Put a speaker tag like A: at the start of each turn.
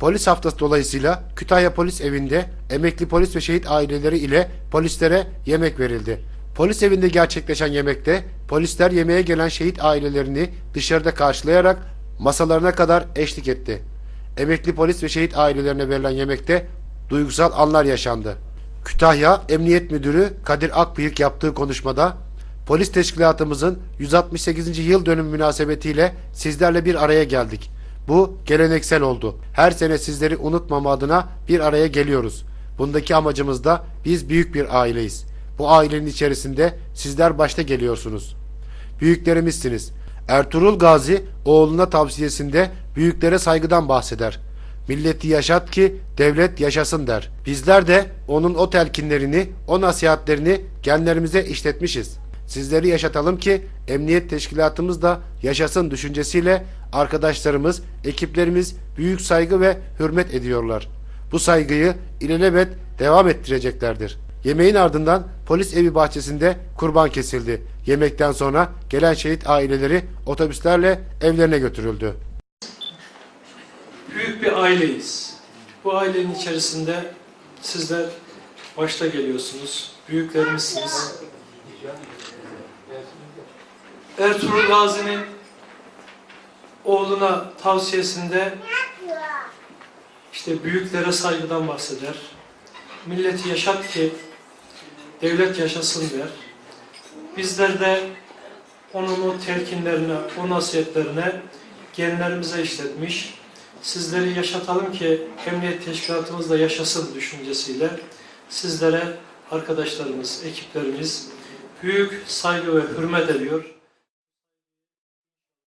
A: Polis haftası dolayısıyla Kütahya Polis Evi'nde emekli polis ve şehit aileleri ile polislere yemek verildi. Polis evinde gerçekleşen yemekte polisler yemeğe gelen şehit ailelerini dışarıda karşılayarak masalarına kadar eşlik etti. Emekli polis ve şehit ailelerine verilen yemekte duygusal anlar yaşandı. Kütahya Emniyet Müdürü Kadir Akbıyık yaptığı konuşmada polis teşkilatımızın 168. yıl dönüm münasebetiyle sizlerle bir araya geldik. Bu geleneksel oldu. Her sene sizleri unutmama adına bir araya geliyoruz. Bundaki amacımız da biz büyük bir aileyiz. Bu ailenin içerisinde sizler başta geliyorsunuz. Büyüklerimizsiniz. Ertuğrul Gazi oğluna tavsiyesinde büyüklere saygıdan bahseder. Milleti yaşat ki devlet yaşasın der. Bizler de onun o telkinlerini, o nasihatlerini genlerimize işletmişiz. Sizleri yaşatalım ki emniyet teşkilatımız da yaşasın düşüncesiyle arkadaşlarımız, ekiplerimiz büyük saygı ve hürmet ediyorlar. Bu saygıyı ilelebet devam ettireceklerdir. Yemeğin ardından polis evi bahçesinde kurban kesildi. Yemekten sonra gelen şehit aileleri otobüslerle evlerine götürüldü.
B: Büyük bir aileyiz. Bu ailenin içerisinde sizler başta geliyorsunuz. Büyüklerimizsiniz. Ertuğrul Gazi'nin oğluna tavsiyesinde işte büyüklere saygıdan bahseder. Milleti yaşat ki devlet yaşasın der. Bizler de onun o telkinlerine, o nasihatlerine genlerimize işletmiş. Sizleri yaşatalım ki emniyet teşkilatımız da yaşasın düşüncesiyle sizlere arkadaşlarımız, ekiplerimiz büyük saygı ve hürmet ediyor.